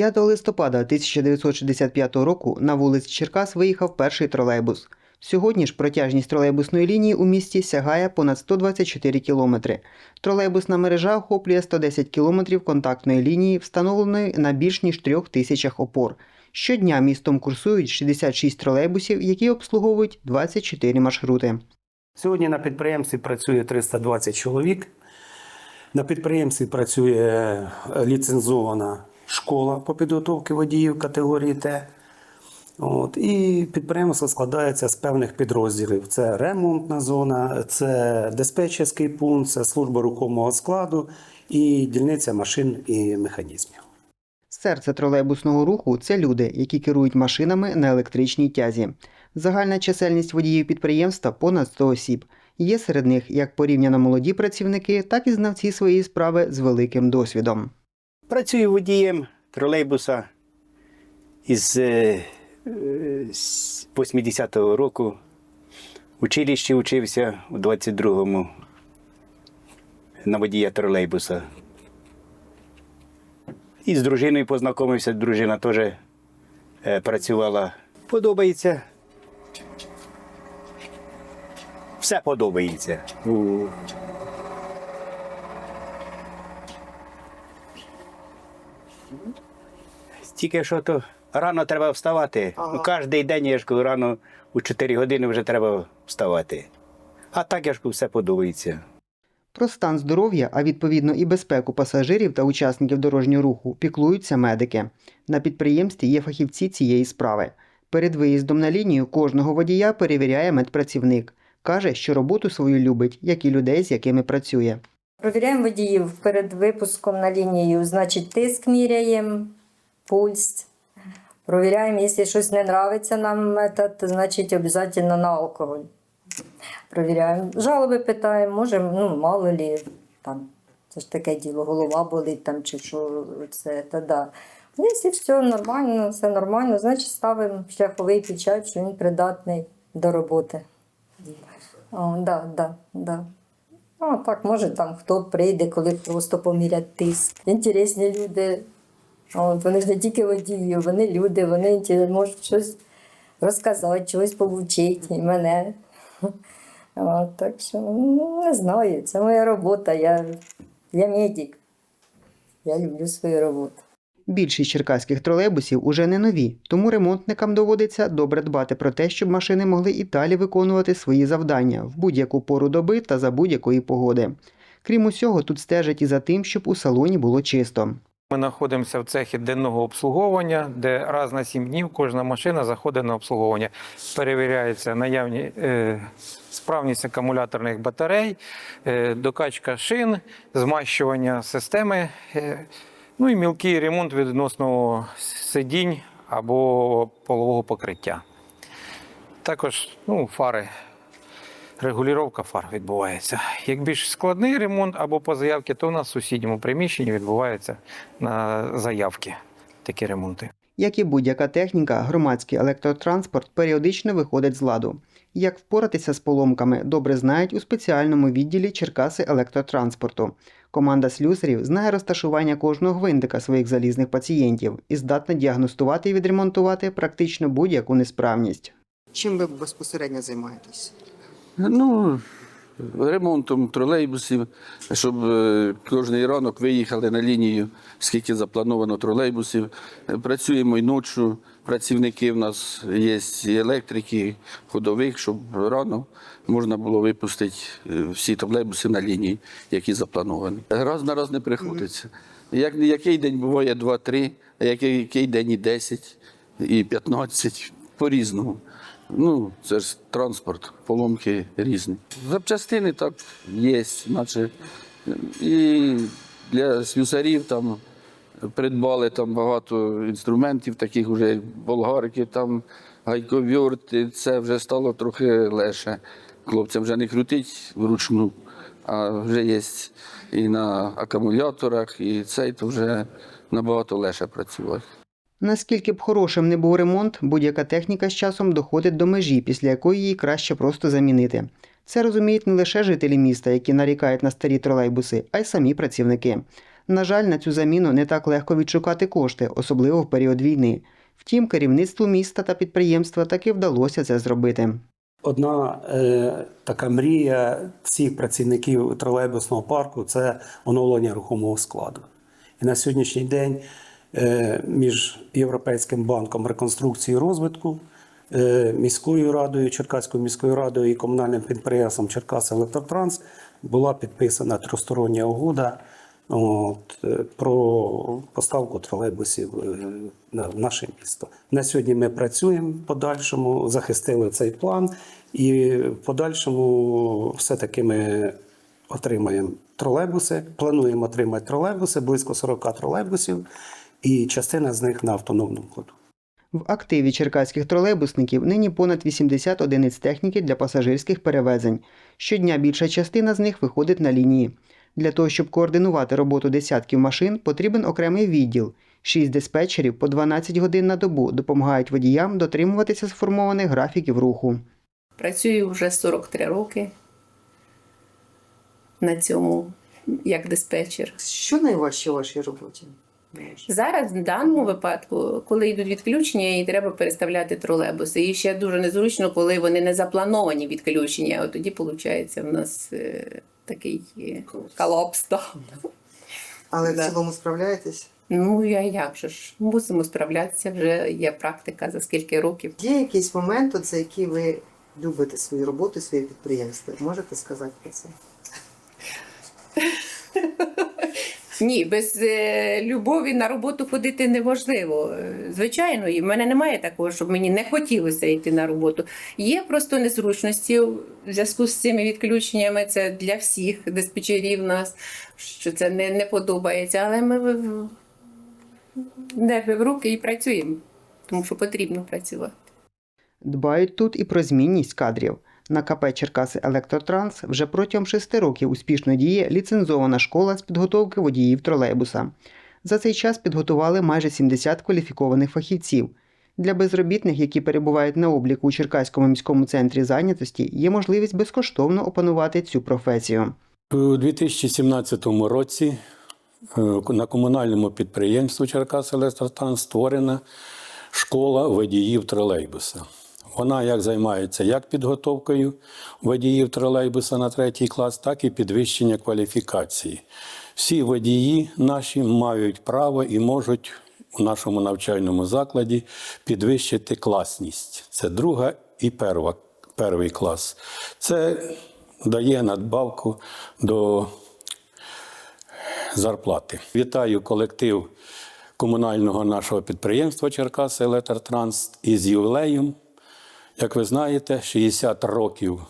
5 листопада 1965 року на вулиці Черкас виїхав перший тролейбус. Сьогодні ж протяжність тролейбусної лінії у місті сягає понад 124 кілометри. Тролейбусна мережа охоплює 110 кілометрів контактної лінії, встановленої на більш ніж трьох тисячах опор. Щодня містом курсують 66 тролейбусів, які обслуговують 24 маршрути. Сьогодні на підприємстві працює 320 чоловік. На підприємстві працює е, ліцензована школа по підготовці водіїв категорії Т. От, і підприємство складається з певних підрозділів: це ремонтна зона, це диспетчерський пункт, це служба рухомого складу і дільниця машин і механізмів. Серце тролейбусного руху це люди, які керують машинами на електричній тязі. Загальна чисельність водіїв підприємства понад 100 осіб. Є серед них як порівняно молоді працівники, так і знавці своєї справи з великим досвідом. Працюю водієм тролейбуса із е, е, з 80-го року. Училищі учився у 22-му на водія тролейбуса. І з дружиною познайомився, дружина теж е, працювала. Подобається. Все подобається. Тільки що то рано треба вставати. Ну, кожен день я ж кажу, рано у 4 години вже треба вставати. А так я ж кажу, все подобається. Про стан здоров'я, а відповідно і безпеку пасажирів та учасників дорожнього руху піклуються медики. На підприємстві є фахівці цієї справи. Перед виїздом на лінію кожного водія перевіряє медпрацівник. Каже, що роботу свою любить, як і людей, з якими працює. Провіряємо водіїв перед випуском на лінію, значить, тиск міряємо, пульс. Провіряємо, якщо щось не подобається нам метод, значить обов'язково на алкоголь. Провіряємо. Жалоби питаємо, може, ну, мало лі, там, це ж таке діло, голова болить там, чи що це, та да. Ну, Якщо все нормально, все нормально, значить ставимо шляховий печать, що він придатний до роботи. О, да, да, да. Ну, так, може, там хто прийде, коли просто помірять тиск. Інтересні люди. От, вони ж не тільки водії, вони люди, вони можуть щось розказати, чогось повчити мене. От, так що ну, не знаю, це моя робота. Я, я медик. Я люблю свою роботу. Більшість черкаських тролейбусів уже не нові, тому ремонтникам доводиться добре дбати про те, щоб машини могли і далі виконувати свої завдання в будь-яку пору доби та за будь-якої погоди. Крім усього, тут стежать і за тим, щоб у салоні було чисто. Ми знаходимося в цехі денного обслуговування, де раз на сім днів кожна машина заходить на обслуговування. Перевіряється наявні е, справність акумуляторних батарей, е, докачка шин, змащування системи, е, ну і мілкий ремонт відносно сидінь або полового покриття. Також ну, фари. Регулювання фар відбувається. Як більш складний ремонт або по заявці, то у нас в сусідньому приміщенні відбувається на заявки такі ремонти. Як і будь-яка техніка, громадський електротранспорт періодично виходить з ладу. Як впоратися з поломками, добре знають у спеціальному відділі Черкаси електротранспорту. Команда слюсарів знає розташування кожного гвинтика своїх залізних пацієнтів і здатна діагностувати і відремонтувати практично будь-яку несправність. Чим ви безпосередньо займаєтесь? Ну, ремонтом тролейбусів, щоб е, кожний ранок виїхали на лінію, скільки заплановано тролейбусів. Е, Працюємо і ночі. Працівники в нас є і електрики, ходових, щоб рано можна було випустити е, всі тролейбуси на лінії, які заплановані. Раз на раз не приходиться. Як, який день буває 2-3, а який, який день і 10, і 15, по-різному. Ну, це ж транспорт, поломки різні. Запчастини так є, наче. І для слюсарів там придбали там багато інструментів, таких вже болгарки, там гайковірти. Це вже стало трохи легше. Хлопцям вже не крутить вручну, а вже є і на акумуляторах, і цей то вже набагато легше працювати. Наскільки б хорошим не був ремонт, будь-яка техніка з часом доходить до межі, після якої її краще просто замінити. Це розуміють не лише жителі міста, які нарікають на старі тролейбуси, а й самі працівники. На жаль, на цю заміну не так легко відшукати кошти, особливо в період війни. Втім, керівництву міста та підприємства таки вдалося це зробити. Одна е, така мрія всіх працівників тролейбусного парку це оновлення рухомого складу. І на сьогоднішній день між Європейським банком реконструкції і розвитку, е, міською радою, Черкаською міською радою і комунальним підприємством Черкас Електротранс була підписана тристороння угода от, е, про поставку тролейбусів е, в наше місто. На сьогодні ми працюємо подальшому, захистили цей план, і в подальшому все-таки ми отримаємо тролейбуси. Плануємо отримати тролейбуси, близько 40 тролейбусів, і частина з них на автономному ходу. В активі черкаських тролейбусників нині понад 80 одиниць техніки для пасажирських перевезень. Щодня більша частина з них виходить на лінії. Для того, щоб координувати роботу десятків машин, потрібен окремий відділ. Шість диспетчерів по 12 годин на добу допомагають водіям дотримуватися сформованих графіків руху. Працюю вже 43 роки на цьому як диспетчер. Що найважче у вашій роботі? Зараз в даному випадку, коли йдуть відключення, і треба переставляти тролейбуси. І ще дуже незручно, коли вони не заплановані відключення. От тоді виходить в нас е, такий е, колапс. Але Да. в цілому справляєтесь? Ну я як же ж мусимо справлятися. Вже є практика за скільки років. Є якийсь момент, от, за який ви любите свою роботу, своє підприємство? Можете сказати про це? Ні, без е, любові на роботу ходити неможливо. Е, Звичайно, і в мене немає такого, щоб мені не хотілося йти на роботу. Є просто незручності в зв'язку з цими відключеннями. Це для всіх диспетчерів нас, що це не, не подобається. Але ми нерви в руки і працюємо, тому що потрібно працювати. Дбають тут і про змінність кадрів. На КП Черкаси Електротранс вже протягом шести років успішно діє ліцензована школа з підготовки водіїв тролейбуса. За цей час підготували майже 70 кваліфікованих фахівців. Для безробітних, які перебувають на обліку у Черкаському міському центрі зайнятості, є можливість безкоштовно опанувати цю професію. У 2017 році е, на комунальному підприємстві Черкас Електротранс створена школа водіїв тролейбуса. Вона як займається як підготовкою водіїв тролейбуса на третій клас, так і підвищення кваліфікації. Всі водії наші мають право і можуть у нашому навчальному закладі підвищити класність. Це друга і перва, перший клас. Це дає надбавку до зарплати. Вітаю колектив комунального нашого підприємства Черкас Електротранс із ювілеєм. Як ви знаєте, 60 років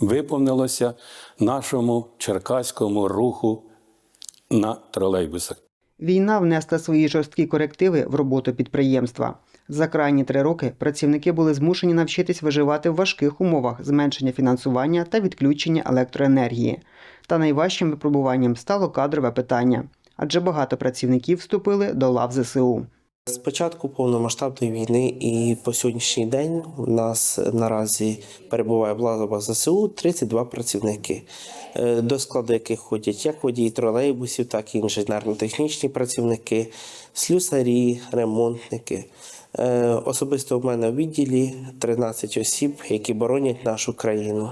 виповнилося нашому черкаському руху на тролейбусах. Війна внесла свої жорсткі корективи в роботу підприємства. За крайні три роки працівники були змушені навчитись виживати в важких умовах зменшення фінансування та відключення електроенергії. Та найважчим випробуванням стало кадрове питання, адже багато працівників вступили до лав ЗСУ. З початку повномасштабної війни і по сьогоднішній день у нас наразі перебуває в лавах ЗСУ 32 працівники, е, до складу яких ходять як водії тролейбусів, так і інженерно-технічні працівники, слюсарі, ремонтники. Е, Особисто в мене в відділі 13 осіб, які боронять нашу країну.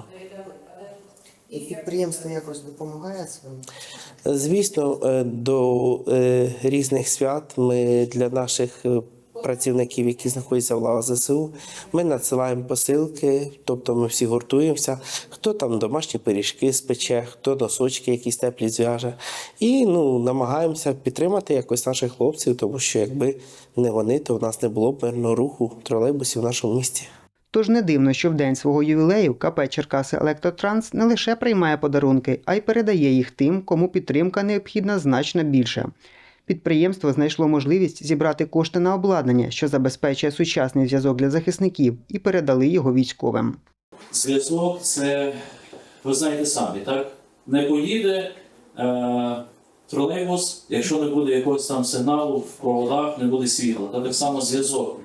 І підприємство якось допомагає своїм? Звісно, е, до е, різних свят ми для наших е, працівників, які знаходяться в лавах ЗСУ, ми надсилаємо посилки, тобто ми всі гуртуємося. Хто там домашні пиріжки спече, хто носочки якісь теплі зв'яже. І ну, намагаємося підтримати якось наших хлопців, тому що якби не вони, то в нас не було б мирного руху тролейбусів в нашому місті. Тож не дивно, що в день свого ювілею КП Черкаси Електротранс не лише приймає подарунки, а й передає їх тим, кому підтримка необхідна значно більше. Підприємство знайшло можливість зібрати кошти на обладнання, що забезпечує сучасний зв'язок для захисників, і передали його військовим. Зв'язок це, ви знаєте самі, так? Не поїде е, тролейбус, якщо не буде якогось там сигналу в проводах, не буде світла. Та так само зв'язок.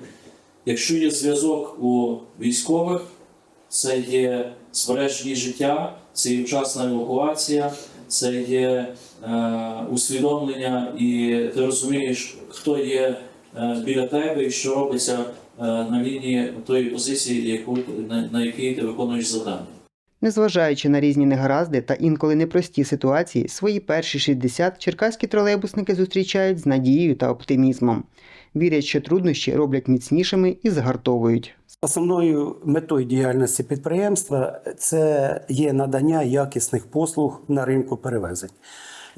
Якщо є зв'язок у військових, це є збереження життя, це є вчасна евакуація, це є е, усвідомлення, і ти розумієш, хто є е, біля тебе і що робиться е, на лінії тої позиції, яку на, на якій ти виконуєш завдання. Незважаючи на різні негаразди та інколи непрості ситуації, свої перші 60 черкаські тролейбусники зустрічають з надією та оптимізмом. Вірять, що труднощі роблять міцнішими і згартовують. Основною метою діяльності підприємства це є надання якісних послуг на ринку перевезень.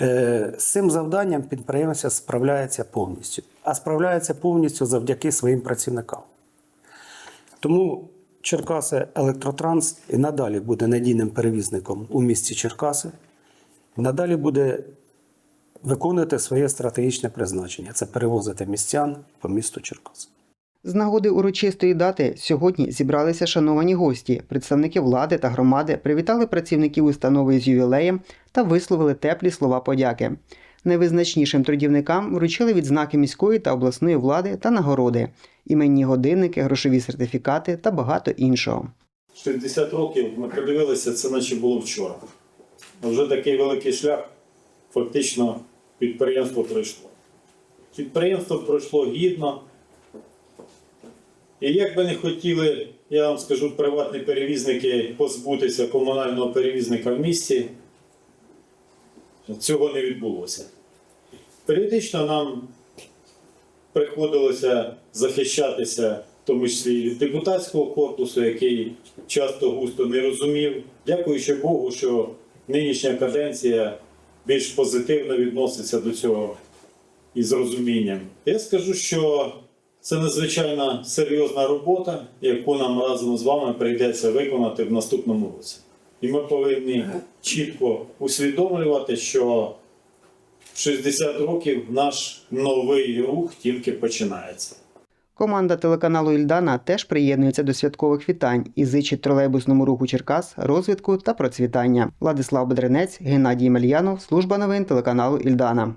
Е, З цим завданням підприємство справляється повністю, а справляється повністю завдяки своїм працівникам. Тому Черкаси Електротранс і надалі буде надійним перевізником у місті Черкаси, надалі буде виконувати своє стратегічне призначення це перевозити містян по місту Черкаси. З нагоди урочистої дати сьогодні зібралися шановані гості. Представники влади та громади привітали працівників установи з ювілеєм та висловили теплі слова подяки. Найвизначнішим трудівникам вручили відзнаки міської та обласної влади та нагороди, іменні годинники, грошові сертифікати та багато іншого. 60 років ми подивилися, це наче було вчора. Вже такий великий шлях фактично підприємство пройшло. Підприємство пройшло гідно. І як би не хотіли, я вам скажу, приватні перевізники позбутися комунального перевізника в місті, цього не відбулося. Періодично нам приходилося захищатися, в тому числі і від депутатського корпусу, який часто густо не розумів. Дякуючи Богу, що нинішня каденція більш позитивно відноситься до цього із розумінням. Я скажу, що це надзвичайно серйозна робота, яку нам разом з вами прийдеться виконати в наступному році. І ми повинні чітко усвідомлювати, що 60 років наш новий рух тільки починається. Команда телеканалу Ільдана теж приєднується до святкових вітань і зичить тролейбусному руху Черкас розвитку та процвітання. Владислав Бедренець, Геннадій Мельянов, служба новин телеканалу Ільдана.